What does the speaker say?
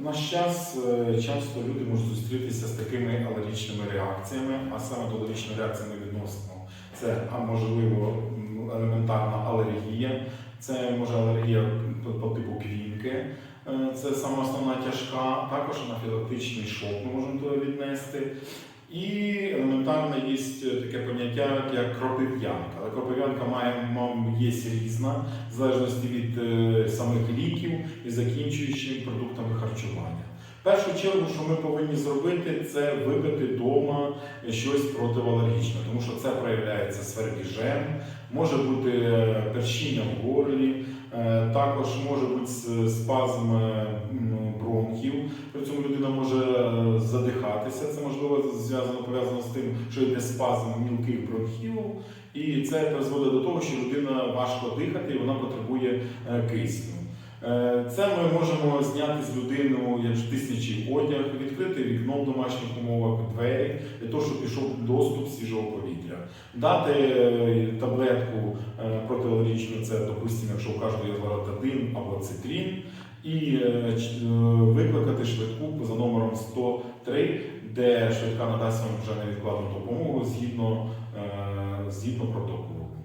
В наш час е, часто люди можуть зустрітися з такими алергічними реакціями, а саме до алергічної реакції ми відносимо. Це а, можливо елементарна алергія, це може алергія по, типу квінки. Е, Це саме основна тяжка, також анафілактичний шок ми можемо туди віднести. І елементарно є таке поняття, як кропив'янка. Але кропив'янка має є різна, в залежності від е, самих ліків і закінчуючи продуктами харчування. Першу чергу, що ми повинні зробити, це випити вдома щось противоалергічне, тому що це проявляється свербіжем, може бути е, першіння в горлі, е, також може бути спазм е. Це можливо зв'язано пов'язано з тим, що йде спазм мілких бронхів, і це призводить до того, що людина важко дихати і вона потребує е, кисню. Е, Це ми можемо зняти з людину, як тиснячий одяг, відкрити вікно в домашніх умовах, двері, для того, щоб пішов доступ свіжого повітря. Дати е, таблетку протиалергічну, це, допустимо, якщо у кожного є лоротадин або цитрін, і е, е, викликати швидку за номером 103, де швидка надасть вам вже невідкладну допомогу згідно, е, згідно протоколу.